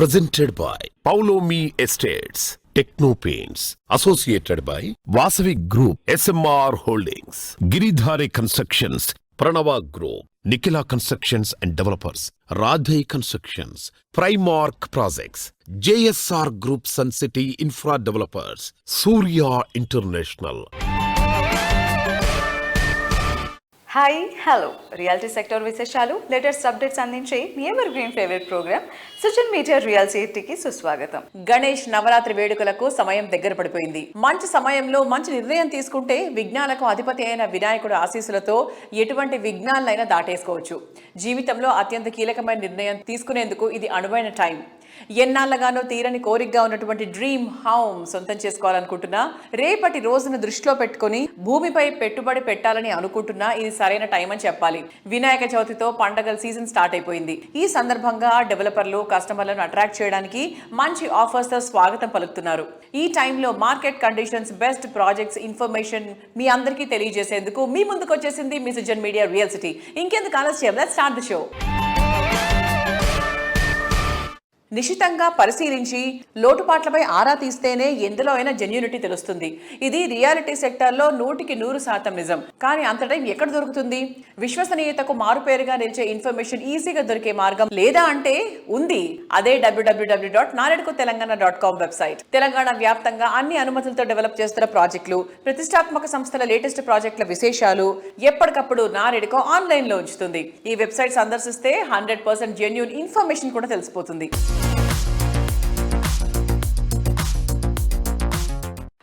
presented by Paulomi Estates, Techno Paints, associated by Vasavi Group, SMR Holdings, Giridhare Constructions, Pranava Group, Nikila Constructions and Developers, Radhe Constructions, Primark Projects, JSR Group Sun City Infra Developers, Surya International. Hi hello reality sector విశేషాలు latest updates అందించే మీ evergreen favourite programme social media రియాలిటీకి సుస్వాగతం. గణేష్ నవరాత్రి వేడుకలకు సమయం దగ్గర పడిపోయింది. మంచి సమయంలో మంచి నిర్ణయం తీసుకుంటే విఘ్నాలకు అధిపతి అయిన వినాయకుడు ఆశీస్సులతో ఎటువంటి విఘ్నాలనైనా దాటేసుకోవచ్చు. జీవితంలో అత్యంత కీలకమైన నిర్ణయం తీసుకునేందుకు ఇది అనువైన టైం. ఎన్నాళ్ళగానో తీరని కోరికగా ఉన్నటువంటి డ్రీమ్ హోమ్ సొంతం చేసుకోవాలనుకుంటున్నా రేపటి రోజును దృష్టిలో పెట్టుకుని భూమిపై పెట్టుబడి పెట్టాలని అనుకుంటున్నా ఇది సరైన టైం అని చెప్పాలి. వినాయక చవితితో పండగల సీజన్ స్టార్ట్ అయిపోయింది. ఈ సందర్భంగా డెవలపర్లు కస్టమర్లను అట్రాక్ట్ చేయడానికి మంచి ఆఫర్స్తో స్వాగతం పలుకుతున్నారు. ఈ టైంలో market conditions best projects information మీ అందరికీ తెలియజేసేందుకు మీ ముందుకు వచ్చేసింది మీ సుజన్ మీడియా రియల్ సిటీ. ఇంకెందుకు ఆలస్యం? లెట్స్ స్టార్ట్ ది షో నిశితంగా పరిశీలించి లోటుపాట్లపై ఆరా తీస్తేనే ఎందులో అయినా జెన్యూనిటీ తెలుస్తుంది. ఇది రియాలిటీ సెక్టార్లో నూటికి నూరు శాతం నిజం. కానీ అంత టైం ఎక్కడ దొరుకుతుంది? విశ్వసనీయతకు మారుపేరుగా నిలిచే ఇన్ఫర్మేషన్ ఈజీగా దొరికే మార్గం లేదా అంటే ఉంది. అదే W W W dot NAREDCO Telangana dot com website. Telangana వ్యాప్తంగా అన్ని అనుమతులతో డెవలప్ చేస్తున్న ప్రాజెక్టులు ప్రతిష్టాత్మక సంస్థల లేటెస్ట్ ప్రాజెక్టుల విశేషాలు ఎప్పటికప్పుడు నారెడ్కో ఆన్లైన్లో ఉంచుతుంది. ఈ వెబ్సైట్ సందర్శిస్తే హండ్రెడ్ పర్సెంట్ జెన్యున్ ఇన్ఫర్మేషన్ కూడా తెలిసిపోతుంది.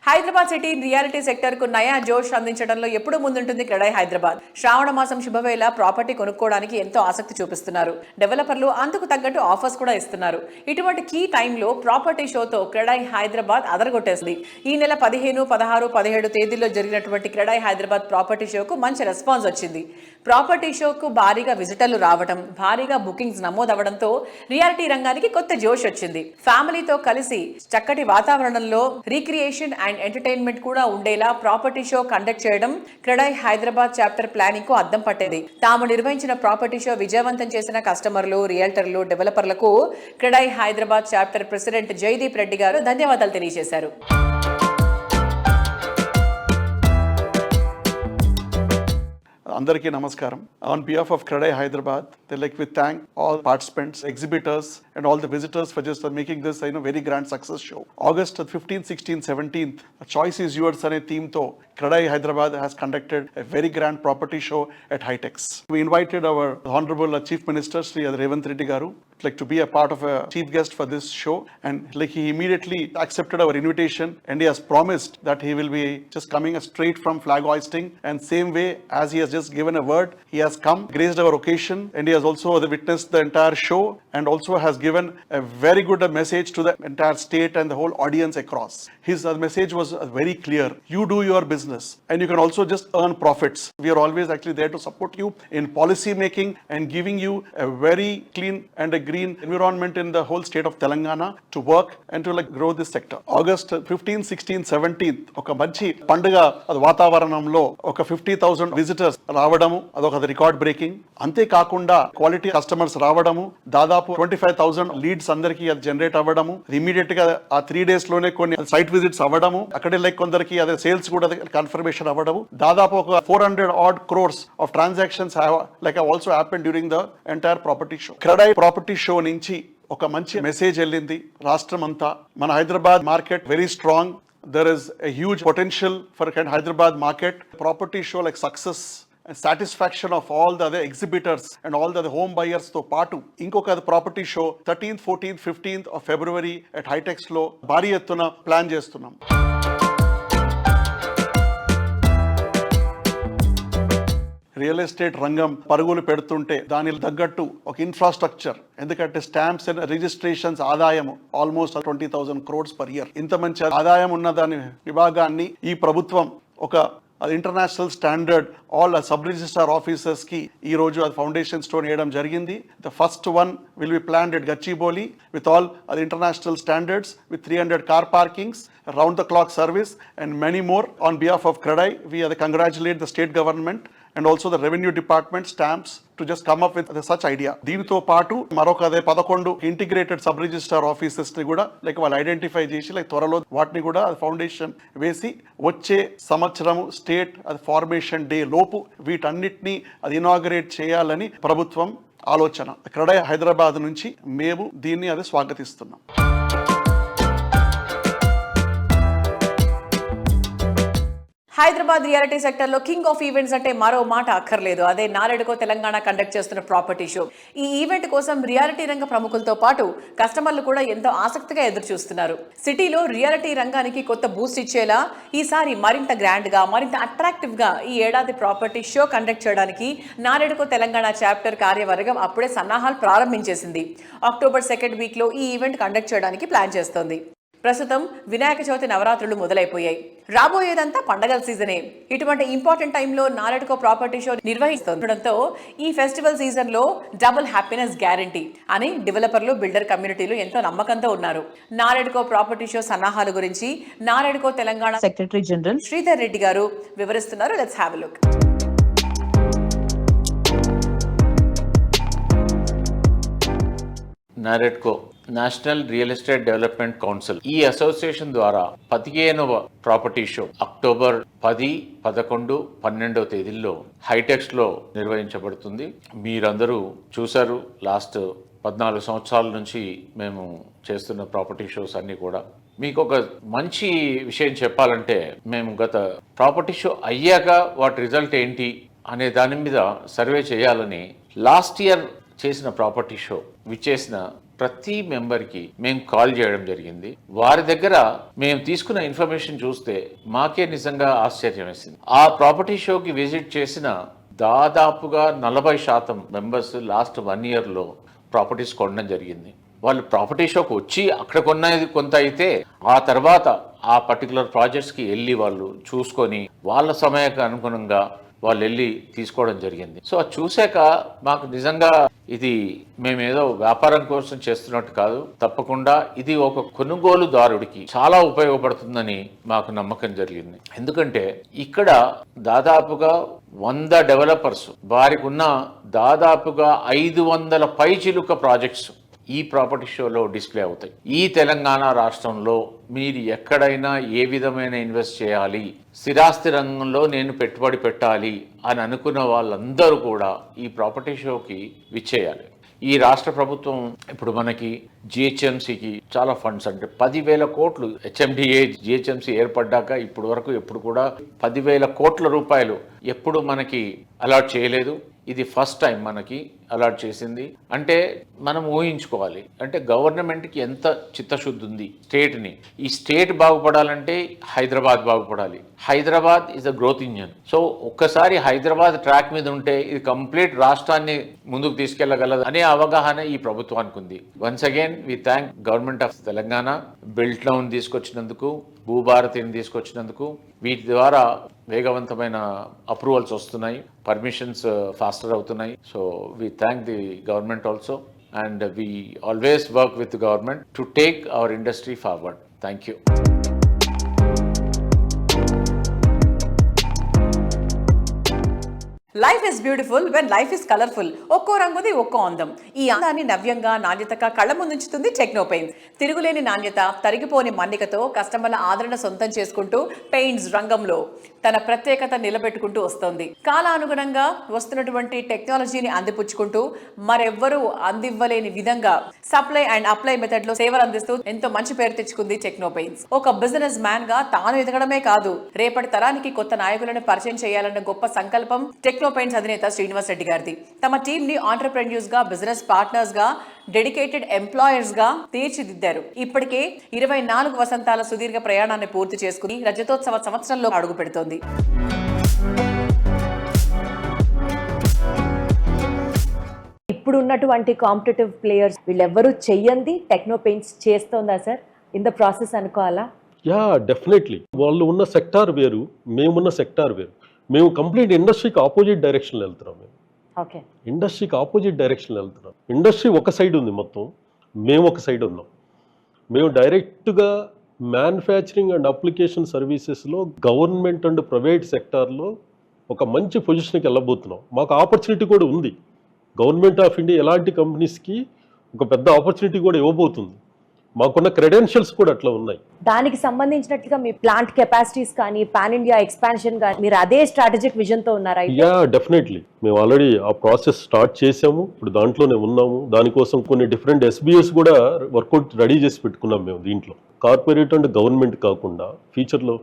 హైదరాబాద్ సిటీ రియాలిటీ సెక్టర్కు నయా జోష్ అందించడంలో ఎప్పుడు ముందుంటుంది క్రెడై హైదరాబాద్. శ్రావణ మాసం శుభవేళ ప్రాపర్టీ కొనుక్కోవడానికి ఎంతో ఆసక్తి చూపిస్తున్నారు. డెవలపర్లు అందుకు తగ్గట్టు ఆఫర్స్ కూడా ఇస్తున్నారు. ఇటువంటి కీ టైంలో ప్రాపర్టీ షోతో క్రెడై హైదరాబాద్ అదరగొట్టేసింది. ఈ నెల పదిహేను పదహారు పదిహేడు తేదీల్లో జరిగినటువంటి క్రెడై హైదరాబాద్ ప్రాపర్టీ షోకు మంచి రెస్పాన్స్ వచ్చింది. ప్రాపర్టీ షోకు భారీగా విజిటర్లు రావడం భారీగా బుకింగ్స్ నమోదవడంతో రియాలిటీ రంగానికి కొత్త జోష్ వచ్చింది. ఫ్యామిలీతో కలిసి చక్కటి వాతావరణంలో రీక్రియేషన్ అండ్ ఎంటర్టైన్మెంట్ కూడా ఉండేలా ప్రాపర్టీ షో కండక్ట్ చేయడం క్రెడై హైదరాబాద్ చాప్టర్ ప్లానింగ్కు అద్దం పట్టేది. తాము నిర్వహించిన ప్రాపర్టీ షో విజయవంతం చేసిన కస్టమర్లు రియల్టర్లు డెవలపర్లకు క్రెడై హైదరాబాద్ చాప్టర్ ప్రెసిడెంట్ జయదీప్ రెడ్డి గారు ధన్యవాదాలు తెలియజేశారు. అందరికీ నమస్కారం. On behalf of CREDAI Hyderabad they like we thank all participants exhibitors and all the visitors for just making this I know very grand success show August fifteen sixteen seventeenth choice is yours అనే థీమ్తో CREDAI Hyderabad has conducted a very grand property show at HITEX We invited our Honorable uh, Chief Minister Sri Revanth Reddy Garu like to be a part of a chief guest for this show and like he immediately accepted our invitation and he has promised that he will be just coming uh, straight from flag hoisting and same way as he has just given a word he has come graced our occasion and he has also witnessed the entire show and also has given a very good message to the entire state and the whole audience across his message was very clear you do your business and you can also just earn profits we are always actually there to support you in policy making and giving you a very clean and a green environment in the whole state of Telangana to work and to like grow this sector. August 15, 16, 17 ఒక మంచి పండుగ అది వాతావరణంలో ఒక fifty thousand visitors రావడము అదొక record breaking అంతేకాకుండా quality customers రావడము దాదాపు ట్వంటీ ఫైవ్ థౌసండ్ లీడ్స్ అందరికి అది జనరేట్ అవ్వడము ఇమీడియట్గా ఆ త్రీ డేస్లోనే కొన్ని సైట్ విజిట్స్ అవ్వడము అక్కడే లైక్ కొందరికి అదే సేల్స్ కూడా కన్ఫర్మేషన్ అవ్వడము. దాదాపు ఒక four hundred odd crores of transactions like also happen during the entire property show CREDAI property show నుంచి ఒక మంచి మెసేజ్ వెళ్ళింది రాష్ట్రం అంతా మన Hyderabad market very strong there is a huge potential for Hyderabad market property show like success satisfaction of all the అదే exhibitors and all the home బయర్స్తో పాటు ఇంకొక property show thirteenth fourteenth fifteenth of February at హైటెక్స్లో భారీ ఎత్తున plan చేస్తున్నాం. Real estate రంగం పరుగులు పెడుతుంటే దానికి తగ్గట్టు ఒక ఇన్ఫ్రాస్ట్రక్చర్ ఎందుకంటే స్టాంప్స్ అండ్ రిజిస్ట్రేషన్స్ ఆదాయం almost twenty thousand crores per year ఇంత మంచి ఆదాయం ఉన్న దాని విభాగాన్ని ఈ ప్రభుత్వం ఒక international standard all sub registrar ఆఫీసర్స్కి ఈ రోజు అది ఫౌండేషన్ స్టోన్ వేయడం జరిగింది. The first one will be planned at Gachibowli with all అది international standards with three hundred car parkings round the clock service and many more on behalf of CREDAI we అది congratulate the state government and also the revenue department stamps to just come up with such idea దీనితో పాటు మరొక అదే పదకొండు integrated sub registrar ఆఫీసెస్ని కూడా like వాళ్ళు identify చేసి like త్వరలో వాటిని కూడా ఫౌండేషన్ వేసి వచ్చే సంవత్సరం స్టేట్ అది ఫార్మేషన్ డే లోపు వీటన్నిటిని అది ఇనాగరేట్ చేయాలని ప్రభుత్వం ఆలోచన. క్రడై హైదరాబాద్ నుంచి మేము దీన్ని అది స్వాగతిస్తున్నాం. హైదరాబాద్ రియాలిటీ సెక్టర్లో కింగ్ ఆఫ్ ఈవెంట్స్ అంటే మరో మాట అక్కర్లేదు. అదే నారెడుకో తెలంగాణ కండక్ట్ చేస్తున్న ప్రాపర్టీ షో ఈ ఈవెంట్ కోసం రియాలిటీ రంగ ప్రముఖులతో పాటు కస్టమర్లు కూడా ఎంతో ఆసక్తిగా ఎదురు చూస్తున్నారు సిటీలో రియాలిటీ రంగానికి కొత్త బూస్ట్ ఇచ్చేలా ఈసారి మరింత గ్రాండ్గా మరింత అట్రాక్టివ్గా ఈ ఏడాది ప్రాపర్టీ షో కండక్ట్ చేయడానికి నారెడుకో తెలంగాణ చాప్టర్ కార్యవర్గం అప్పుడే సన్నాహాలు ప్రారంభించేసింది. అక్టోబర్ సెకండ్ వీక్లో ఈ ఈవెంట్ కండక్ట్ చేయడానికి ప్లాన్ చేస్తోంది. ప్రస్తుతం వినాయక చవితి నవరాత్రులు మొదలైపోయాయి. రాబోయేదంతా పండగల సీజనే. ఇటువంటి ఇంపార్టెంట్ టైంలో నాలెడ్కో ప్రాపర్టీ షో నిర్వహిస్తుండటంతో ఈ ఫెస్టివల్ సీజన్లో డబుల్ హ్యాపీనెస్ గ్యారంటీ అని డెవలపర్లు బిల్డర్ కమ్యూనిటీలు ఎంతో నమ్మకంతో ఉన్నారు. నాలెడ్కో ప్రాపర్టీ షో సన్నాహాల గురించి నాలెడ్కో తెలంగాణ సెక్రటరీ జనరల్ శ్రీధర్ రెడ్డి గారు వివరిస్తున్నారు. Let's have look. NAREDCO national real estate development council. ఈ అసోసియేషన్ ద్వారా పదిహేనవ ప్రాపర్టీ షో అక్టోబర్ పది పదకొండు పన్నెండవ తేదీల్లో హైటెక్స్లో నిర్వహించబడుతుంది. మీరందరూ చూశారు లాస్ట్ పద్నాలుగు సంవత్సరాల నుంచి మేము చేస్తున్న ప్రాపర్టీ షోస్ అన్ని కూడా. మీకు ఒక మంచి విషయం చెప్పాలంటే మేము గత ప్రాపర్టీ షో అయ్యాక వాటి రిజల్ట్ ఏంటి అనే దాని మీద సర్వే చేయాలని లాస్ట్ ఇయర్ చేసిన ప్రాపర్టీ షో విచ్చేసిన ప్రతి మెంబర్కి మేము కాల్ చేయడం జరిగింది. వారి దగ్గర మేము తీసుకున్న ఇన్ఫర్మేషన్ చూస్తే మాకే నిజంగా ఆశ్చర్యం వేసింది. ఆ ప్రాపర్టీ షోకి విజిట్ చేసిన దాదాపుగా నలభై శాతం మెంబర్స్ లాస్ట్ వన్ ఇయర్లో ప్రాపర్టీస్ కొనడం జరిగింది. వాళ్ళు ప్రాపర్టీ షోకి వచ్చి అక్కడ కొన్నది కొంత అయితే ఆ తర్వాత ఆ పర్టికులర్ ప్రాజెక్ట్స్కి వెళ్ళి వాళ్ళు చూసుకొని వాళ్ళ సమయానికి అనుగుణంగా వాళ్ళు వెళ్ళి తీసుకోవడం జరిగింది. సో అది చూశాక మాకు నిజంగా ఇది మేమేదో వ్యాపారం కోసం చేస్తున్నట్టు కాదు. తప్పకుండా ఇది ఒక కొనుగోలుదారుడికి చాలా ఉపయోగపడుతుందని మాకు నమ్మకం జరిగింది. ఎందుకంటే ఇక్కడ దాదాపుగా వంద డెవలపర్స్ వారికి ఉన్న దాదాపుగా ఐదు వందల పైచిలుక ప్రాజెక్ట్స్ ఈ ప్రాపర్టీ షోలో డిస్ప్లే అవుతాయి. ఈ తెలంగాణ రాష్ట్రంలో మీరు ఎక్కడైనా ఏ విధమైన ఇన్వెస్ట్ చేయాలి? స్థిరాస్తి రంగంలో నేను పెట్టుబడి పెట్టాలి అని అనుకున్న వాళ్ళందరూ కూడా ఈ ప్రాపర్టీ షోకి విచ్చేయాలి. ఈ రాష్ట్ర ప్రభుత్వం ఇప్పుడు మనకి జిహెచ్ఎంసీకి చాలా ఫండ్స్ అంటే పదివేల కోట్లు హెచ్ఎండిఏ జిహెచ్ఎంసీ ఏర్పడ్డాక ఇప్పుడు వరకు ఎప్పుడు కూడా పదివేల కోట్ల రూపాయలు ఎప్పుడు మనకి అలాట్ చేయలేదు. ఇది ఫస్ట్ టైం మనకి అలాట్ చేసింది. అంటే మనం ఊహించుకోవాలి. అంటే గవర్నమెంట్కి ఎంత చిత్తశుద్ధి ఉంది స్టేట్ని. ఈ స్టేట్ బాగుపడాలంటే హైదరాబాద్ బాగుపడాలి. Hyderabad is a growth engine. So ఒక్కసారి హైదరాబాద్ ట్రాక్ మీద ఉంటే ఇది కంప్లీట్ రాష్ట్రాన్ని ముందుకు తీసుకెళ్ళగలదు అనే అవగాహన ఈ ప్రభుత్వానికి ఉంది. Once again we thank government of Telangana belt down తీసుకొచ్చినందుకు భూభారతిని తీసుకొచ్చినందుకు. వీటి ద్వారా వేగవంతమైన అప్రూవల్స్ వస్తున్నాయి. పర్మిషన్స్ uh, ఫాస్టర్ అవుతున్నాయి. So we thank the government also and we always work with the government to take our industry forward. Thank you. Life is beautiful when life is colourful ఒక్కో రంగుది ఒక్కో అందం. ఈ అందాన్ని నవ్యంగా నాణ్యతగా కళ్ళ ముందుంచుతుంది టెక్నో పెయింట్స్ తిరుగులేని నాణ్యత తరిగిపోని మన్నికతో కస్టమర్ల ఆదరణ సొంతం చేసుకుంటూ పెయింట్స్ రంగంలో తన ప్రత్యేకత నిలబెట్టుకుంటూ వస్తోంది. కాలానుగుణంగా వస్తున్నటువంటి టెక్నాలజీని అందిపుచ్చుకుంటూ మరెవ్వరూ అందివ్వలేని విధంగా సప్లై అండ్ అప్లై మెథడ్లో సేవలు అందిస్తూ ఎంతో మంచి పేరు తెచ్చుకుంది టెక్నో పెయింట్స్ ఒక బిజినెస్ మ్యాన్గా తాను ఎదగడమే కాదు రేపటి తరానికి కొత్త నాయకులను పరిచయం చేయాలన్న గొప్ప సంకల్పం టెక్నో పెయింట్స్ అధినేత శ్రీనివాస్ రెడ్డి గారిది. తమ టీం ని ఆంటర్ప్రెన్యూర్స్గా బిజినెస్ పార్ట్నర్స్గా డెడికేటెడ్ ఎంప్లాయర్స్గా తీర్చిదిద్దారు. ఇప్పటికే ఇరవై నాలుగు వసంతాల సుదీర్ఘ ప్రయాణాన్ని పూర్తి చేసుకుని రజతోత్సవ సంవత్సరంలో అడుగు పెడుతోంది. ఇప్పుడు ఉన్నటువంటి కాంపిటేటివ్ ప్లేయర్స్ వీళ్ళెవ్వరూ చెయ్యంది టెక్నో పెయింట్స్ చేస్తోందా సార్ ఇన్ ద ప్రాసెస్ అనుకోవాలా? యా డెఫినెట్లీ వాళ్ళు ఉన్న సెక్టార్ వేరు మేమున్న సెక్టార్ వేరు. మేము కంప్లీట్ ఇండస్ట్రీకి ఆపోజిట్ డైరెక్షన్లో వెళ్తున్నాం మేము. ఓకే. ఇండస్ట్రీకి ఆపోజిట్ డైరెక్షన్లో వెళ్తున్నాం. ఇండస్ట్రీ ఒక సైడ్ ఉంది మొత్తం. మేము ఒక సైడ్ ఉన్నాం. మేము డైరెక్ట్గా మ్యానుఫ్యాక్చరింగ్ అండ్ అప్లికేషన్ సర్వీసెస్లో గవర్నమెంట్ అండ్ ప్రైవేట్ సెక్టార్లో ఒక మంచి పొజిషన్కి వెళ్ళబోతున్నాం. మాకు ఆపర్చునిటీ కూడా ఉంది. గవర్నమెంట్ ఆఫ్ ఇండియా ఎలాంటి కంపెనీస్కి ఒక పెద్ద ఆపర్చునిటీ కూడా ఇవ్వబోతుంది. మాకున్న క్రెడెన్షియల్స్ కూడా అట్లా ఉన్నాయి. దానికి సంబంధించినట్లుగా మీ ప్లాంట్ కెపాసిటీస్ కానీ పాన్ ఇండియా ఎక్స్పాన్షన్ కానీ మీరు అదే స్ట్రాటజిక్ విజన్తో ఉన్నారా? Yeah definitely. మేము ఆల్రెడీ ఆ ప్రాసెస్ స్టార్ట్ చేసాము. ఇప్పుడు దాంట్లోనే ఉన్నాము. దానికోసం కొన్ని డిఫరెంట్ ఎస్బీఎస్ కూడా వర్కౌట్ రెడీ చేసి పెట్టుకున్నాం మేము దీంట్లో. కార్పొరేట్ అండ్ గవర్నమెంట్ కాకుండా ఫ్యూచర్లో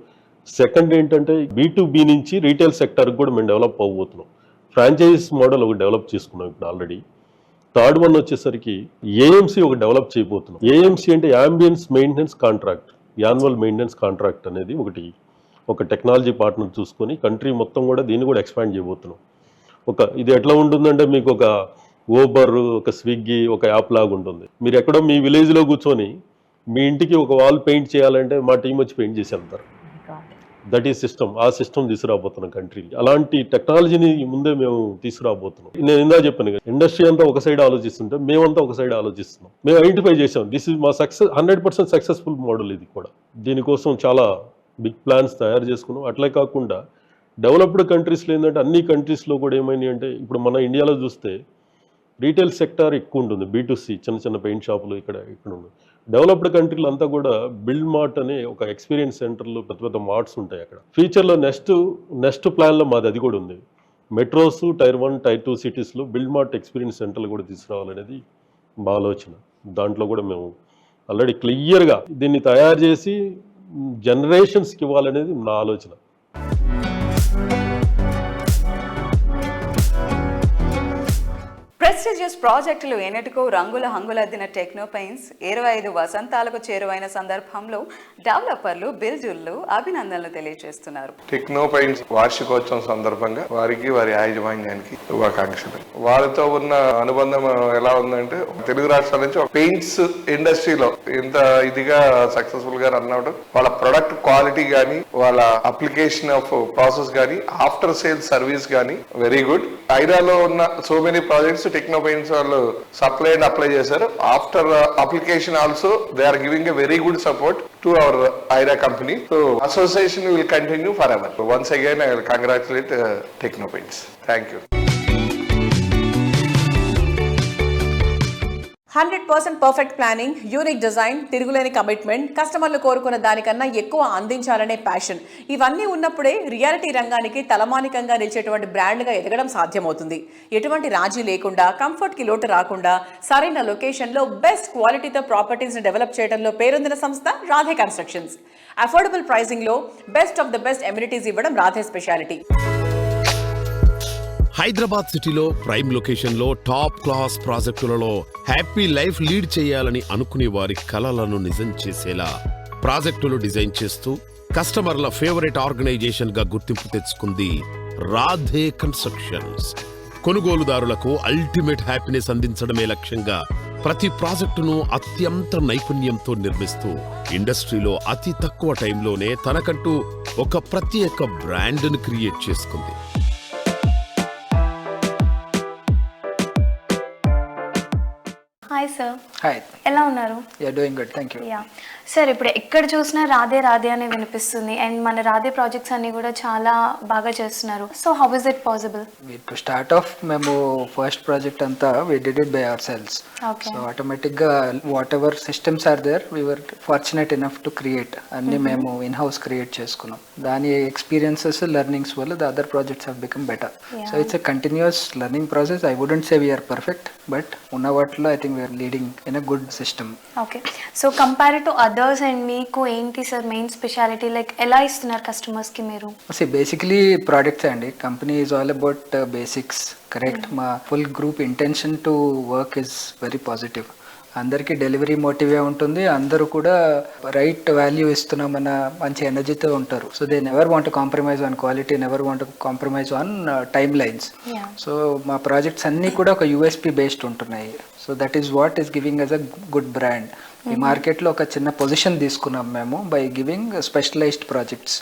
సెకండ్ ఏంటంటే బీ టు బి నుంచి రీటైల్ సెక్టర్కి కూడా మేము డెవలప్ అవ్వబోతున్నాం. ఫ్రాంచైజ్ మోడల్ ఒకటి డెవలప్ చేసుకున్నాం ఇప్పుడు ఆల్రెడీ. థర్డ్ వన్ వచ్చేసరికి ఏఎంసీ ఒక డెవలప్ చేయబోతున్నాం. ఏఎంసీ అంటే ambience maintenance contract annual maintenance contract అనేది ఒకటి ఒక టెక్నాలజీ పార్ట్నర్ చూసుకొని కంట్రీ మొత్తం కూడా దీన్ని కూడా ఎక్స్పాండ్ చేయబోతున్నాం. ఒక ఇది ఎట్లా ఉంటుందంటే మీకు ఒక ఓబర్ ఒక స్విగ్గీ ఒక యాప్ లాగా ఉంటుంది. మీరు ఎక్కడో మీ విలేజ్లో కూర్చొని మీ ఇంటికి ఒక వాల్ పెయింట్ చేయాలంటే మా టీం వచ్చి పెయింట్ చేసి వెళ్తారు. That is system. ఆ సిస్టమ్ తీసుకురాబోతున్నాం కంట్రీకి అలాంటి టెక్నాలజీని ముందే మేము తీసుకురాబోతున్నాం. నేను ఇందా చెప్పాను ఇండస్ట్రీ అంతా ఒక సైడ్ ఆలోచిస్తుంటే మేమంతా ఒక సైడ్ ఆలోచిస్తున్నాం. మేము ఐడెంటిఫై చేసాం దిస్ ఇస్ మా success hundred percent successful model ఇది కూడా. దీనికోసం చాలా బిగ్ ప్లాన్స్ తయారు చేసుకున్నాం. అట్లే కాకుండా డెవలప్డ్ కంట్రీస్లో ఏంటంటే అన్ని కంట్రీస్లో కూడా ఏమైనాయి అంటే ఇప్పుడు మన ఇండియాలో చూస్తే రీటైల్ సెక్టార్ ఎక్కువ ఉంటుంది. బీటుసి చిన్న చిన్న పెయింట్ షాపులు ఇక్కడ ఇక్కడ ఉంది డెవలప్డ్ కంట్రీలు అంతా కూడా బిల్డ్ మార్ట్ అనే ఒక ఎక్స్పీరియన్స్ సెంటర్లు పెద్ద పెద్ద మార్ట్స్ ఉంటాయి అక్కడ. ఫ్యూచర్లో నెక్స్ట్ నెక్స్ట్ ప్లాన్లో మాది అది కూడా ఉంది. Metros tier one tier two సిటీస్లో బిల్డ్ మార్ట్ ఎక్స్పీరియన్స్ సెంటర్లు కూడా తీసుకురావాలనేది మా ఆలోచన. దాంట్లో కూడా మేము ఆల్రెడీ క్లియర్గా దీన్ని తయారు చేసి జనరేషన్స్కి ఇవ్వాలనేది నా ఆలోచన. ప్రెస్టీజియస్ ప్రాజెక్టులు ఎన్నటికో రంగుల హంగులద్దిన టెక్నోపైన్స్ ఇరవై ఐదు వసంతాలకు చేరువైన సందర్భంలో డెవలపర్లు బిల్జుర్లు అభినందనలు తెలియజేస్తున్నారు. టెక్నోపైన్స్ వార్షికోత్సవం సందర్భంగా వారికి వారి యాజమాన్యానికి శుభాకాంక్షలు. వారితో ఉన్న అనుబంధం ఎలా ఉందంటే తెలుగు రాష్ట్రాల నుంచి పెయింట్స్ ఇండస్ట్రీలో ఎంత ఇదిగా సక్సెస్ఫుల్గా రన్ అవడం వాళ్ళ ప్రొడక్ట్ క్వాలిటీ గానీ వాళ్ళ అప్లికేషన్ ఆఫ్ ప్రాసెస్ గానీ ఆఫ్టర్ సేల్ సర్వీస్ గానీ వెరీ గుడ్ ఐరాలో ఉన్న so many projects techno paints వాళ్ళు సప్లై అండ్ అప్లై చేశారు. After application also they are giving a very good support to our Aira company so association will continue for ever once again I will congratulate techno paints thank you hundred percent perfect planning unique design తిరుగులేని commitment కస్టమర్లు కోరుకున్న దానికన్నా ఎక్కువ అందించాలనే passion ఇవన్నీ ఉన్నప్పుడే reality రంగానికి తలమానికంగా నిలిచేటువంటి బ్రాండ్గా ఎదగడం సాధ్యమవుతుంది. ఎటువంటి రాజీ లేకుండా కంఫర్ట్కి లోటు రాకుండా సరైన లొకేషన్లో బెస్ట్ క్వాలిటీతో ప్రాపర్టీస్ని డెవలప్ చేయడంలో పేరొందిన సంస్థ Radhe constructions. Affordable ప్రైసింగ్లో best of the best amenities ఇవ్వడం రాధే స్పెషాలిటీ హైదరాబాద్ సిటీలో ప్రైమ్ లొకేషన్లో టాప్ క్లాస్ ప్రాజెక్టులలో హ్యాపీ లైఫ్ లీడ్ చేయాలని అనుకునే వారి కలలను నిజం చేసేలా ప్రాజెక్టులు డిజైన్ చేస్తూ కస్టమర్ల ఫేవరెట్ ఆర్గనైజేషన్గా గుర్తింపు తెచ్చుకుంది రాధే కన్స్ట్రక్షన్స్. కొనుగోలుదారులకు అల్టిమేట్ హ్యాపీనెస్ అందించడమే లక్ష్యంగా ప్రతి ప్రాజెక్టును అత్యంత నైపుణ్యంతో నిర్మిస్తూ ఇండస్ట్రీలో అతి తక్కువ టైంలోనే తనకంటూ ఒక ప్రత్యేక బ్రాండ్ను క్రియేట్ చేసుకుంది. హాయ్ సార్ హాయ్ ఎలా ఉన్నారు? Yeah doing good thank you yeah sir ఇప్పుడు ఎక్కడ చూసినా రాధే రాధే అని వినిపిస్తుంది. అండ్ మన రాధే ప్రాజెక్ట్స్ అన్ని కూడా చాలా బాగా చేస్తున్నారు. So how is it possible to start off మేము ఫస్ట్ ప్రాజెక్ట్ అంతా we did it by our sales so ఆటోమేటిక్గా whatever systems are there we're fortunate enough to create అన్ని మేము ఇన్ హౌస్ క్రియేట్ చేసుకున్నాం. దాని ఎక్స్పీరియన్సెస్ లెర్నింగ్స్ వల్ల the other projects have become better so it's a continuous learning process I wouldn't say we're perfect but ఉన్న వాటిలో I think we're leading in a good system okay so compare to others and మీకు ఏంటి sir main speciality like ఎలా ఇస్తున్నారు కస్టమర్స్కి మీరు? సి basically products అండి. Company is all about basics correct మా full group intention to work is very positive అందరికీ డెలివరీ మోటివే ఉంటుంది అందరూ కూడా రైట్ వాల్యూ ఇస్తున్నామన్న మంచి ఎనర్జీతో ఉంటారు. So they never want compromise on quality never want compromise on timelines. So మా ప్రాజెక్ట్స్ అన్నీ కూడా ఒక యూఎస్పి బేస్డ్ ఉంటున్నాయి. So that is what is giving us a good brand ఈ మార్కెట్లో ఒక చిన్న పొజిషన్ తీసుకున్నాం మేము by giving specialized projects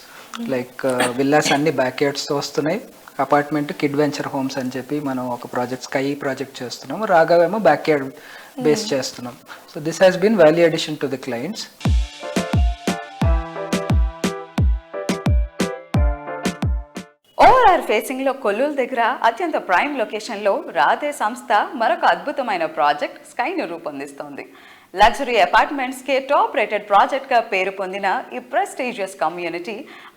like villas అన్ని బ్యాక్ యార్డ్స్తో వస్తున్నాయి. అపార్ట్మెంట్ కిడ్ వెంచర్ హోమ్స్ అని చెప్పి మనం ఒక ప్రాజెక్ట్ స్కై ప్రాజెక్ట్ చేస్తున్నాము. రాగావేమో బ్యాక్ యార్డ్ బేస్ చేస్తున్నాం. So this has been value addition to the clients Over our O R ఫేసింగ్లో కొల్లూరు దగ్గర అత్యంత ప్రైమ్ లొకేషన్లో రాధే సంస్థ మరొక అద్భుతమైన ప్రాజెక్ట్ స్కైను రూపొందిస్తోంది. లగ్జరీ అపార్ట్మెంట్స్ కే టాప్ రేటెడ్ ప్రాజెక్ట్గా పేరు పొందిన ఈ ప్రెస్టీజియస్ కమ్యూనిటీ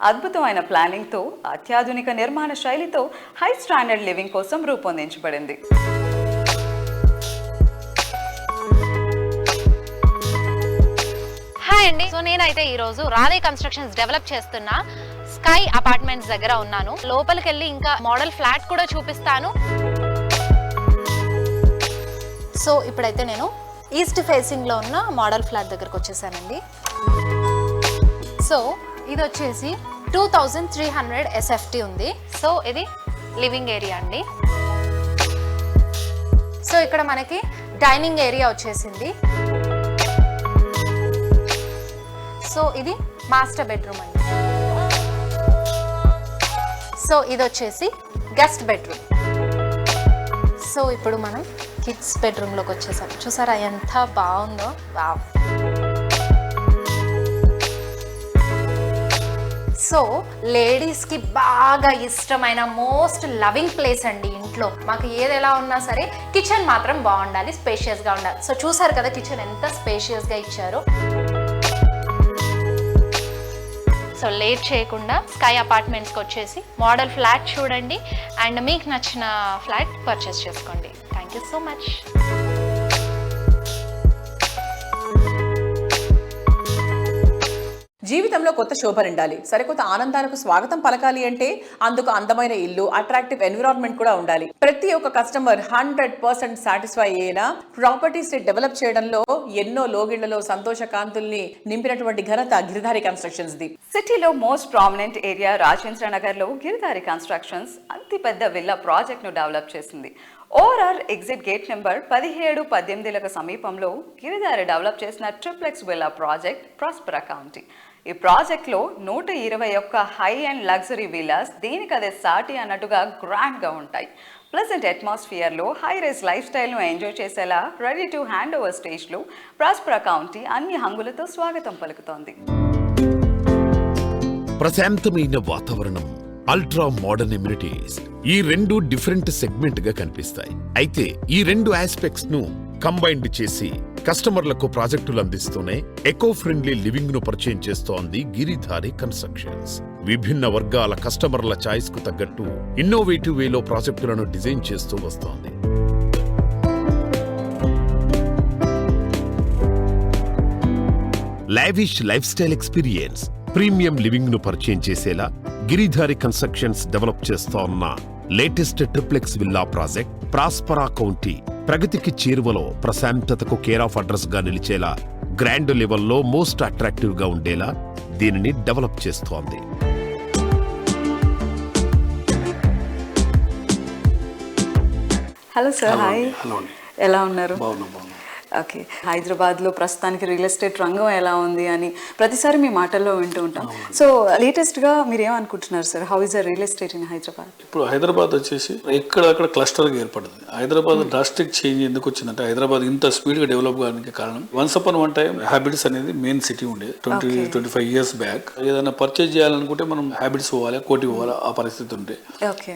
అద్భుతమైన ప్లానింగ్తో అత్యాధునిక నిర్మాణ శైలితో హై స్టాండర్డ్ లివింగ్ కోసం రూపొందించబడింది. హాయ్ అండి. సో నేనైతే ఈ రోజు రాధే కన్స్ట్రక్షన్స్ డెవలప్ చేస్తున్న స్కై అపార్ట్మెంట్స్ దగ్గర ఉన్నాను. లోపలికి వెళ్ళి ఇంకా మోడల్ ఫ్లాట్ కూడా చూపిస్తాను. సో ఇప్పుడైతే నేను ఈస్ట్ ఫేసింగ్లో ఉన్న మోడల్ ఫ్లాట్ దగ్గరకు వచ్చేసానండి. సో ఇది వచ్చేసి two thousand three hundred SFT ఉంది. సో ఇది లివింగ్ ఏరియా అండి. సో ఇక్కడ మనకి డైనింగ్ ఏరియా వచ్చేసింది. సో ఇది మాస్టర్ బెడ్రూమ్ అండి. సో ఇది వచ్చేసి గెస్ట్ బెడ్రూమ్. సో ఇప్పుడు మనం కిడ్స్ బెడ్రూమ్లోకి వచ్చేసాం. చూసారా ఎంత బాగుందో? వావ్. సో లేడీస్కి బాగా ఇష్టమైన మోస్ట్ లవింగ్ ప్లేస్ అండి ఇంట్లో. మాకు ఏది ఎలా ఉన్నా సరే కిచెన్ మాత్రం బాగుండాలి స్పేషియస్గా ఉండాలి. సో చూసారు కదా కిచెన్ ఎంత స్పేషియస్గా ఇచ్చారో. సో లేట్ చేయకుండా స్కై అపార్ట్మెంట్స్కి వచ్చేసి మోడల్ ఫ్లాట్ చూడండి. అండ్ మీకు నచ్చిన ఫ్లాట్ పర్చేస్ చేసుకోండి. యూ సో మచ్ జీవితంలో కొత్త శోభ నిండాలి సరికొత్త ఆనందాలకు స్వాగతం పలకాలి అంటే అందుకు అందమైన ఇల్లు అట్రాక్టివ్ ఎన్విరాన్మెంట్ కూడా ఉండాలి. ప్రతి ఒక్క కస్టమర్ హండ్రెడ్ పర్సెంట్ సాటిస్ఫై అయ్యేలా ప్రాపర్టీస్ని డెవలప్ చేయడంలో ఎన్నో లోగిళ్ళలో సంతోష కాంతుల్ని నింపినటువంటి ఘనత గిరిధారి కన్స్ట్రక్షన్స్ ది. సిటీలో మోస్ట్ ప్రామినెంట్ ఏరియా రాజేంద్ర నగర్లో గిరిదారి కన్స్ట్రక్షన్స్ అతి పెద్ద విల్లా ప్రాజెక్ట్ను డెవలప్ చేసింది. ఓఆర్ఆర్ ఎగ్జిట్ గేట్ నెంబర్ పదిహేడు పద్దెనిమిదిలకు సమీపంలో గిరిదారి డెవలప్ చేసిన triplex villa project Prospera County. ఈ ప్రాజెక్ట్లో నూట ఇరవై ఒక్క హై అండ్ లగ్జరీ విల్లాస్ దీనికదే సాటి అన్నట్టుగా గ్రాండ్గా ఉంటాయి. ప్లెజెంట్ అట్మాస్ఫియర్లో హై రైస్ లైఫ్ స్టైల్ను ఎంజాయ్ చేసేలా రెడీ టు హ్యాండ్ ఓవర్ స్టేజ్లో ప్రాస్పరా కౌంటీ అన్ని హంగులతో స్వాగతం పలుకుతోంది. ప్రశాంతమైన వాతావరణం అల్ట్రా మోడర్న్ ఎమ్యూనిటీస్ ఈ రెండు డిఫరెంట్ సెగ్మెంట్గా కనిపిస్తాయి. అయితే ఈ రెండు ఆస్పెక్ట్స్ను కంబైన్డ్ చేసి కస్టమర్లకు ప్రాజెక్టులు అందిస్తూనే ఎకో ఫ్రెండ్లీ లివింగ్ను పరిచయం చేస్తోంది గిరిధారి కన్స్ట్రక్షన్స్ విభిన్న వర్గాల కస్టమర్ల చాయిస్కు తగ్గట్టు ఇన్నోవేటివ్ వేలో ప్రాజెక్టులను డిజైన్ చేస్తూ వస్తోంది. Lavish life style experience premium లివింగ్ను పరిచయం చేసేలా గిరిధారి కన్స్ట్రక్షన్స్ డెవలప్ చేస్తోన్న latest triplex villa project Prospera County ప్రగతికి చేరువలో ప్రశాంతతకు కేర్ ఆఫ్ అడ్రస్గా నిలిచేలా గ్రాండ్ లెవెల్లో మోస్ట్ అట్రాక్టివ్గా ఉండేలా దీనిని డెవలప్ చేస్తోంది. హలో సార్ హాయ్ ఎలా ఉన్నారు? బాగున్నాం బాగున్నాం. ఓకే. హైదరాబాద్లో ప్రస్తుతానికి రియల్ ఎస్టేట్ రంగం ఎలా ఉంది అని ప్రతిసారి మీ మాటల్లో వింటూ ఉంటాం. సో లేటెస్ట్గా మీరు ఏమనుకుంటున్నారు sir? How is a real estate in Hyderabad? ఇప్పుడు హైదరాబాద్ వచ్చేసి ఎక్కడక్కడ క్లస్టర్గా ఏర్పడింది. హైదరాబాద్ డ్రాస్టిక్ చేంజ్ ఎందుకు వచ్చిందంటే హైదరాబాద్ ఇంత స్పీడ్గా డెవలప్ కావడానికి కారణం once upon one time Abids అనేది మెయిన్ సిటీ ఉండేది twenty twenty five years back ఏదైనా పర్చేజ్ చేయాలనుకుంటే మనం హ్యాబిట్స్ పోవాలి కోటి పోవాలి ఆ పరిస్థితి ఉంటే.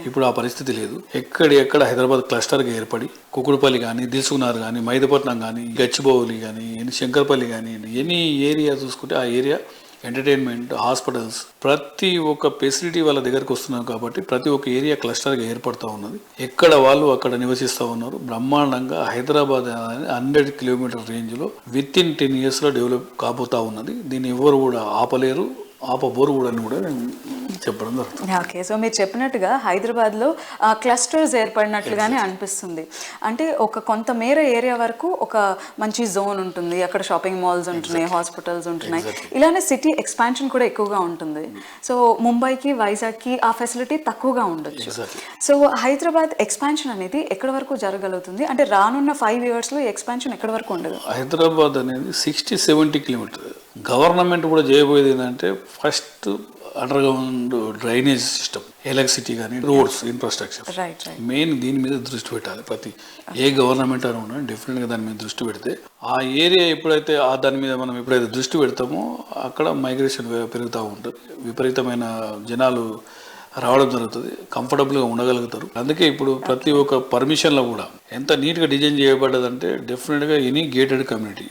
ఇప్పుడు ఆ పరిస్థితి లేదు. ఎక్కడ ఎక్కడ హైదరాబాద్ క్లస్టర్గా ఏర్పడి కుకుడుపల్లి కానీ దిల్సుకున్నారు కానీ మైదపట్నం కానీ గచ్చిబౌలి కానీ ఎన్ని శంకర్పల్లి కానీ ఎనీ ఏరియా చూసుకుంటే ఆ ఏరియా ఎంటర్టైన్మెంట్ హాస్పిటల్స్ ప్రతి ఒక్క ఫెసిలిటీ వాళ్ళ దగ్గరకు వస్తున్నారు కాబట్టి ప్రతి ఒక్క ఏరియా క్లస్టర్గా ఏర్పడుతూ ఉన్నది. ఎక్కడ వాళ్ళు అక్కడ నివసిస్తూ ఉన్నారు. బ్రహ్మాండంగా హైదరాబాద్ హండ్రెడ్ కిలోమీటర్ రేంజ్లో విత్ ఇన్ టెన్ ఇయర్స్లో డెవలప్ కాబోతా ఉన్నది. దీన్ని ఎవరు కూడా ఆపలేరు. కూడా నేను చెప్పడం జరుగుతుంది. ఓకే సో మీరు చెప్పినట్టుగా హైదరాబాద్లో క్లస్టర్స్ ఏర్పడినట్లుగానే అనిపిస్తుంది. అంటే ఒక కొంత మేర ఏరియా వరకు ఒక మంచి జోన్ ఉంటుంది. అక్కడ షాపింగ్ మాల్స్ ఉంటున్నాయి హాస్పిటల్స్ ఉంటున్నాయి. ఇలానే సిటీ ఎక్స్పాన్షన్ కూడా ఎక్కువగా ఉంటుంది. సో ముంబైకి వైజాగ్కి ఆ ఫెసిలిటీ తక్కువగా ఉండొచ్చు. సో హైదరాబాద్ ఎక్స్పాన్షన్ అనేది ఎక్కడి వరకు జరగలుగుతుంది? అంటే రానున్న ఫైవ్ ఇయర్స్లో ఎక్స్పాన్షన్ ఎక్కడి వరకు ఉండదు? హైదరాబాద్ అనేది సిక్స్టీ సెవెంటీ కిలోమీటర్ గవర్నమెంట్ కూడా చేయబోయేది ఏంటంటే first underground drainage system electricity కానీ రోడ్స్ ఇన్ఫ్రాస్ట్రక్చర్ మెయిన్ దీని మీద దృష్టి పెట్టాలి ప్రతి ఏ గవర్నమెంట్ అని ఉన్నా డెఫినెట్గా దాని మీద దృష్టి పెడితే. ఆ ఏరియా ఎప్పుడైతే ఆ దాని మీద మనం ఎప్పుడైతే దృష్టి పెడతామో అక్కడ మైగ్రేషన్ పెరుగుతూ ఉంటుంది. విపరీతమైన జనాలు రావడం జరుగుతుంది. కంఫర్టబుల్గా ఉండగలుగుతారు. అందుకే ఇప్పుడు ప్రతి ఒక్క పర్మిషన్లో కూడా ఎంత నీట్గా డిజైన్ చేయబడ్డదంటే డెఫినెట్గా any gated community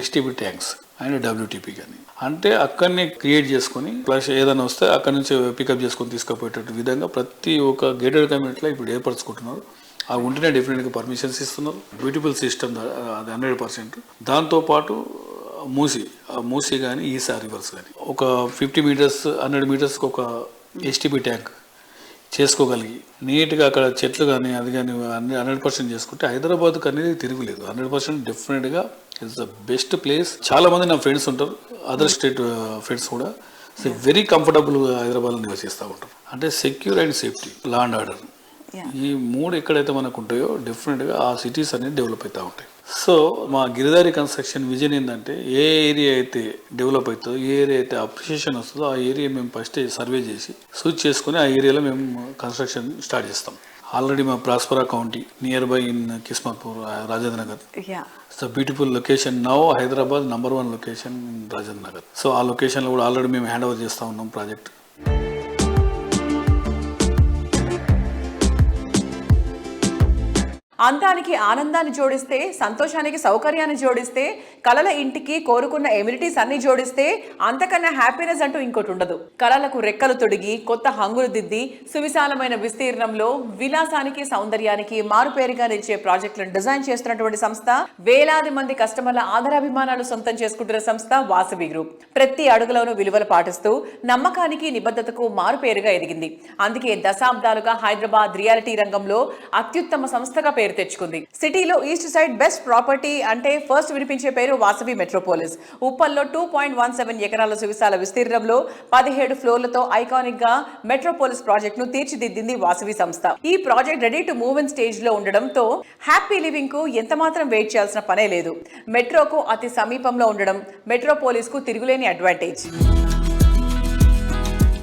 STP tanks. And WTP కానీ అంటే అక్కడనే క్రియేట్ చేసుకొని ప్లస్ ఏదైనా వస్తే అక్కడ నుంచి పికప్ చేసుకొని తీసుకుపోయేటట్టు విధంగా ప్రతి ఒక్క గేటెడ్ కమ్యూనిటీలో ఇప్పుడు ఏర్పరచుకుంటున్నారు. ఆ ఉంటేనే డెఫినెట్గా పర్మిషన్స్ ఇస్తున్నారు. బ్యూటిఫుల్ సిస్టమ్ అది హండ్రెడ్ పర్సెంట్ దాంతోపాటు మూసి మూసి కానీ ఈసా రివర్స్ కానీ ఒక ఫిఫ్టీ మీటర్స్ హండ్రెడ్ మీటర్స్కి ఒక ఎస్టీపీ ట్యాంక్ చేసుకోగలిగి నీట్గా అక్కడ చెట్లు కానీ అది కానీ అన్ని హండ్రెడ్ పర్సెంట్ చేసుకుంటే హైదరాబాద్కి అనేది తిరుగులేదు. హండ్రెడ్ పర్సెంట్ డెఫినెట్గా ఇట్స్ ద బెస్ట్ ప్లేస్ చాలా మంది నా ఫ్రెండ్స్ ఉంటారు. అదర్ స్టేట్ ఫ్రెండ్స్ కూడా. సో వెరీ కంఫర్టబుల్గా హైదరాబాద్లో నివసిస్తూ ఉంటారు. అంటే secure and safety law and order ఈ మూడు ఎక్కడైతే మనకు ఉంటాయో డెఫినెట్గా ఆ సిటీస్ అనేది డెవలప్ అవుతూ ఉంటాయి. సో మా గిరిదారి కన్స్ట్రక్షన్ విజన్ ఏంటంటే ఏ ఏరియా అయితే డెవలప్ అవుతుందో ఏ ఏరియా అయితే అప్రిషియేషన్ వస్తుందో ఆ ఏరియా మేము ఫస్ట్ సర్వే చేసి సూచ్ చేసుకుని ఆ ఏరియాలో మేము కన్స్ట్రక్షన్ స్టార్ట్ చేస్తాం. ఆల్రెడీ మా Prospera county near by in Kismatpur Rajendra Nagar it's beautiful location now Hyderabad number one location in Rajendra Nagar so ఆ లొకేషన్లో కూడా ఆల్రెడీ మేము హ్యాండ్ ఓవర్ చేస్తూ ఉన్నాం ప్రాజెక్ట్ అందానికి ఆనందాన్ని జోడిస్తే సంతోషానికి సౌకర్యాన్ని జోడిస్తే కళల ఇంటికి కోరుకున్న ఎమ్యూనిటీస్ అన్ని జోడిస్తే అంతకన్నా హ్యాపీనెస్ అంటూ ఇంకోటి ఉండదు. కళలకు రెక్కలు తొడిగి కొత్త హంగులు దిద్ది సువిశాలమైన విస్తీర్ణంలో విలాసానికి సౌందర్యానికి మారుపేరుగా నిలిచే ప్రాజెక్టులను డిజైన్ చేస్తున్నటువంటి సంస్థ వేలాది మంది కస్టమర్ల ఆదరాభిమానాలు సొంతం చేసుకుంటున్న సంస్థ వాసవి గ్రూప్. ప్రతి అడుగులోనూ విలువలు పాటిస్తూ నమ్మకానికి నిబద్ధతకు మారుపేరుగా ఎదిగింది. అందుకే దశాబ్దాలుగా హైదరాబాద్ రియాలిటీ రంగంలో అత్యుత్తమ సంస్థగా పేరు తెచ్చుకుంది. సిటీలో ఈస్ట్ సైడ్ బెస్ట్ ప్రాపర్టీ అంటే ఫస్ట్ వినిపించే పేరు వాసవి మెట్రోపోలిస్. ఉప్పల్లో టూ పాయింట్ వన్ సెవెన్ ఎకరాల సువిశాల విస్తీర్ణంలో పదిహేడు ఫ్లోర్లతో ఐకానిక్గా మెట్రోపోలిస్ ప్రాజెక్ట్ను తీర్చిదిద్దింది వాసవి సంస్థ. ఈ project ready to move in స్టేజ్లో ఉండడంతో హ్యాపీ లివింగ్కు ఎంత మాత్రం వెయిట్ చేయాల్సిన పనే లేదు. మెట్రోకు అతి సమీపంలో ఉండడం మెట్రోపోలిస్కు తిరుగులేని అడ్వాంటేజ్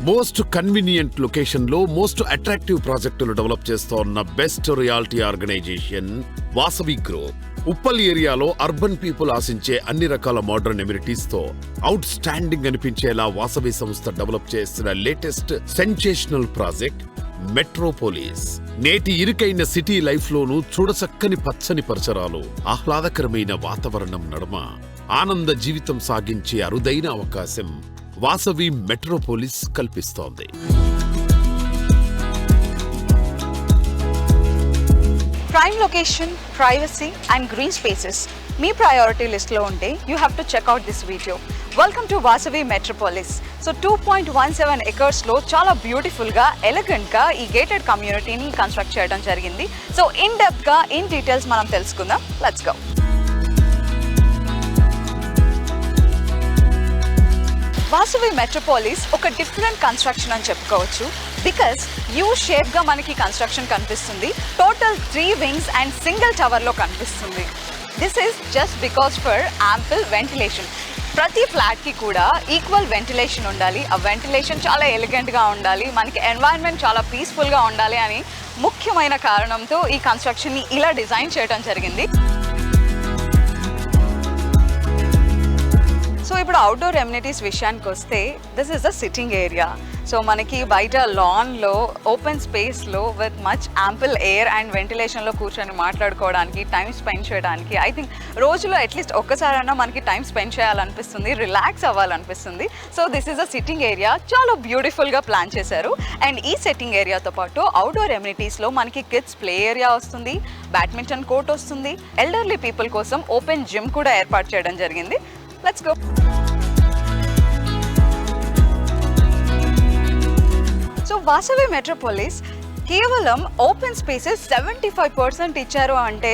మోస్ట్ కన్వీనియంట్ లొకేషన్లో మోస్ట్ అట్రాక్టివ్ ప్రాజెక్టులు డెవలప్ చేస్తోన్న best reality organisation Vasavi group Uppal ఏరియాలో అర్బన్ పీపుల్ ఆశించే అన్ని రకాల మోడర్న్ ఎమ్యూనిటీస్తో అవుట్ స్టాండింగ్ అనిపించేలా వాసవి సంస్థ డెవలప్ చేసిన లేటెస్ట్ సెన్సేషనల్ ప్రాజెక్ట్ మెట్రోపోలిస్. నేటి ఇరుకైన సిటీ లైఫ్లోనూ చూడచక్కని పచ్చని పరిసరాలు ఆహ్లాదకరమైన వాతావరణం నడుమ ఆనంద జీవితం సాగించే అరుదైన అవకాశం. Vasavi Metropolis కల్పిస్తోంది. Prime location privacy and green spaces me priority లిస్ట్లో ఉంటే you have to check out this video welcome to Vasavi Metropolis so two point one seven ఎకర్స్లో చాలా బ్యూటిఫుల్గా ఎలగెంట్గా ఈ గేటెడ్ కమ్యూనిటీని కన్స్ట్రక్ట్ చేయడం జరిగింది. సో ఇన్ డెప్త్గా ఇన్ డీటెయిల్స్ మనం తెలుసుకుందాం. లెట్స్ గో వాసవి మెట్రోపాలిస్ ఒక డిఫరెంట్ కన్స్ట్రక్షన్ అని చెప్పుకోవచ్చు. బికాస్ యూ షేప్గా మనకి కన్స్ట్రక్షన్ కనిపిస్తుంది. Total three wings and single టవర్లో కనిపిస్తుంది. This is just because for ample ventilation ప్రతి ఫ్లాట్కి కూడా ఈక్వల్ వెంటిలేషన్ ఉండాలి. ఆ వెంటిలేషన్ చాలా ఎలిగెంట్గా ఉండాలి. మనకి ఎన్వైరన్మెంట్ చాలా పీస్ఫుల్గా ఉండాలి అని ముఖ్యమైన కారణంతో ఈ కన్స్ట్రక్షన్ని ఇలా డిజైన్ చేయడం జరిగింది. సో ఇప్పుడు అవుట్డోర్ ఎమ్యూనిటీస్ విషయానికి వస్తే this is a sitting area so మనకి బయట లాన్లో ఓపెన్ స్పేస్లో with much ample air and వెంటిలేషన్లో కూర్చొని మాట్లాడుకోవడానికి టైం స్పెండ్ చేయడానికి ఐ థింక్ రోజులో అట్లీస్ట్ ఒక్కసారైనా మనకి టైం స్పెండ్ చేయాలనిపిస్తుంది relax అవ్వాలనిపిస్తుంది. So this is a sitting area చాలా బ్యూటిఫుల్గా ప్లాన్ చేశారు. అండ్ ఈ సెట్టింగ్ ఏరియాతో పాటు అవుట్డోర్ ఎమ్యూనిటీస్లో మనకి కిడ్స్ ప్లే ఏరియా వస్తుంది బ్యాడ్మింటన్ కోర్ట్ వస్తుంది ఎల్డర్లీ పీపుల్ కోసం ఓపెన్ జిమ్ కూడా ఏర్పాటు చేయడం జరిగింది. Let's go so Vasavi Metropolis కేవలం open spaces seventy five percent ఇచ్చారు అంటే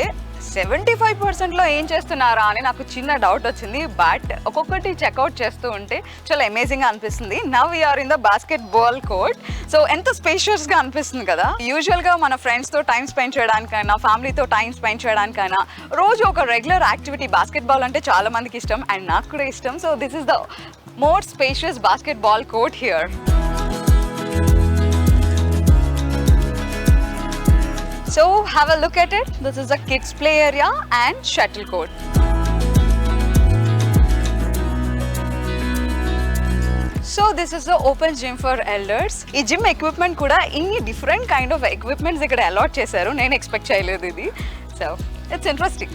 సెవెంటీ ఫైవ్ పర్సెంట్లో ఏం చేస్తున్నారా అని నాకు చిన్న డౌట్ వచ్చింది బట్ ఒక్కొక్కటి చెక్అవుట్ చేస్తూ ఉంటే చాలా అమేజింగ్గా అనిపిస్తుంది. Now are in the basketball court so ఎంత స్పేషియస్గా అనిపిస్తుంది కదా? యూజువల్గా మన ఫ్రెండ్స్తో టైం స్పెండ్ చేయడానికైనా ఫ్యామిలీతో టైం స్పెండ్ చేయడానికైనా రోజు ఒక రెగ్యులర్ యాక్టివిటీ బాస్కెట్ బాల్ అంటే చాలా మందికి ఇష్టం అండ్ నాకు కూడా ఇష్టం. So this is the more spacious basketball court here So have a look at it. This is a kids play area and shuttle court. So this is the open gym for elders ఈ gym equipment కూడా ఇన్ని different kind of equipments ఇక్కడ allot చేశారు. నేను expect చేయలేదు ఇది. So it's interesting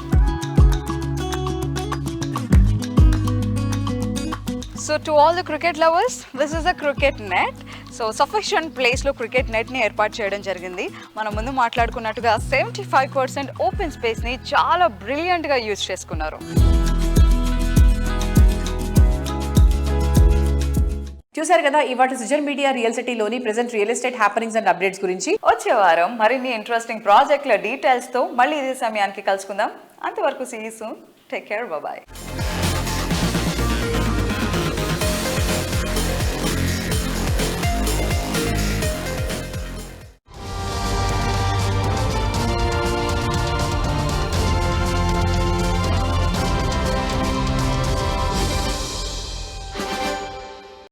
so to all the cricket lovers this is a cricket net so sufficient ప్లేస్లో cricket నెట్ని ఏర్పాటు చేయడం జరిగింది. మనం ముందు మాట్లాడుకున్నట్టుగా సెవెంటీ ఫైవ్ పర్సెంట్ ఓపెన్ స్పేస్ని చాలా బ్రిలియంట్గా యూజ్ చేసుకున్నారు. చూశారు కదా ఇవాటి సుజన్ మీడియా రియల్ సిటీలోని present real estate happenings and updates గురించి. వచ్చే వారం మరిన్ని ఇంట్రెస్టింగ్ ప్రాజెక్టుల డీటెయిల్స్తో మళ్ళీ ఇదే సమయానికి కలుసుకుందాం. అంతవరకు see soon. Take care. Bye.